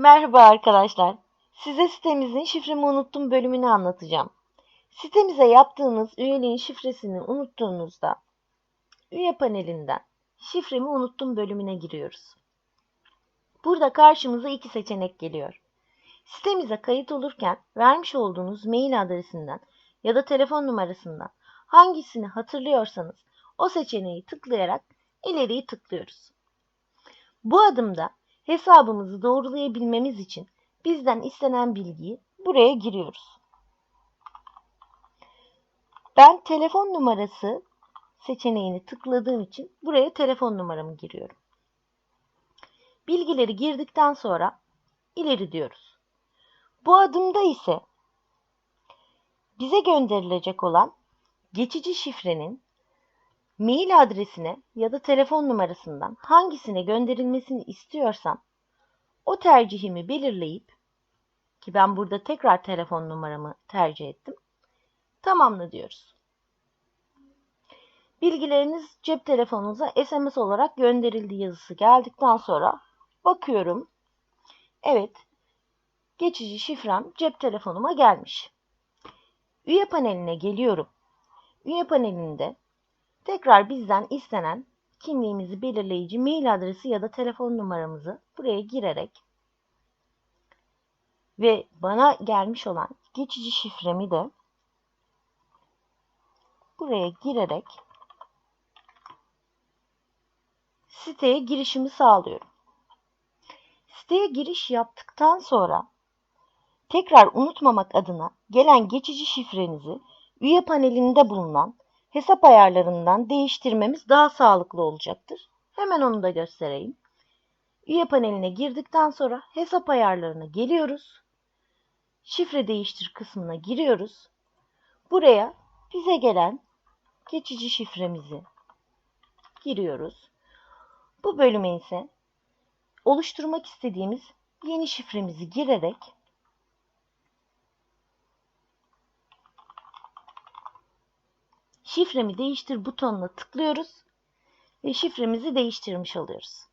Merhaba arkadaşlar. Size sitemizin şifremi unuttum bölümünü anlatacağım. Sitemize yaptığınız üyeliğin şifresini unuttuğunuzda üye panelinden şifremi unuttum bölümüne giriyoruz. Burada karşımıza iki seçenek geliyor. Sitemize kayıt olurken vermiş olduğunuz mail adresinden ya da telefon numarasından hangisini hatırlıyorsanız o seçeneği tıklayarak ileriyi tıklıyoruz. Bu adımda hesabımızı doğrulayabilmemiz için bizden istenen bilgiyi buraya giriyoruz. Ben telefon numarası seçeneğini tıkladığım için buraya telefon numaramı giriyorum. Bilgileri girdikten sonra ileri diyoruz. Bu adımda ise bize gönderilecek olan geçici şifrenin mail adresine ya da telefon numarasından hangisine gönderilmesini istiyorsam o tercihimi belirleyip ki ben burada tekrar telefon numaramı tercih ettim. Tamamla diyoruz. Bilgileriniz cep telefonunuza SMS olarak gönderildi yazısı geldikten sonra bakıyorum. Evet, geçici şifrem cep telefonuma gelmiş. Üye paneline geliyorum. Üye panelinde tekrar bizden istenen kimliğimizi belirleyici mail adresi ya da telefon numaramızı buraya girerek ve bana gelmiş olan geçici şifremi de buraya girerek siteye girişimi sağlıyorum. Siteye giriş yaptıktan sonra tekrar unutmamak adına gelen geçici şifrenizi üye panelinde bulunan hesap ayarlarından değiştirmemiz daha sağlıklı olacaktır. Hemen onu da göstereyim. Üye paneline girdikten sonra hesap ayarlarına geliyoruz. Şifre değiştir kısmına giriyoruz. Buraya bize gelen geçici şifremizi giriyoruz. Bu bölüme ise oluşturmak istediğimiz yeni şifremizi girerek şifremi değiştir butonuna tıklıyoruz ve şifremizi değiştirmiş oluyoruz.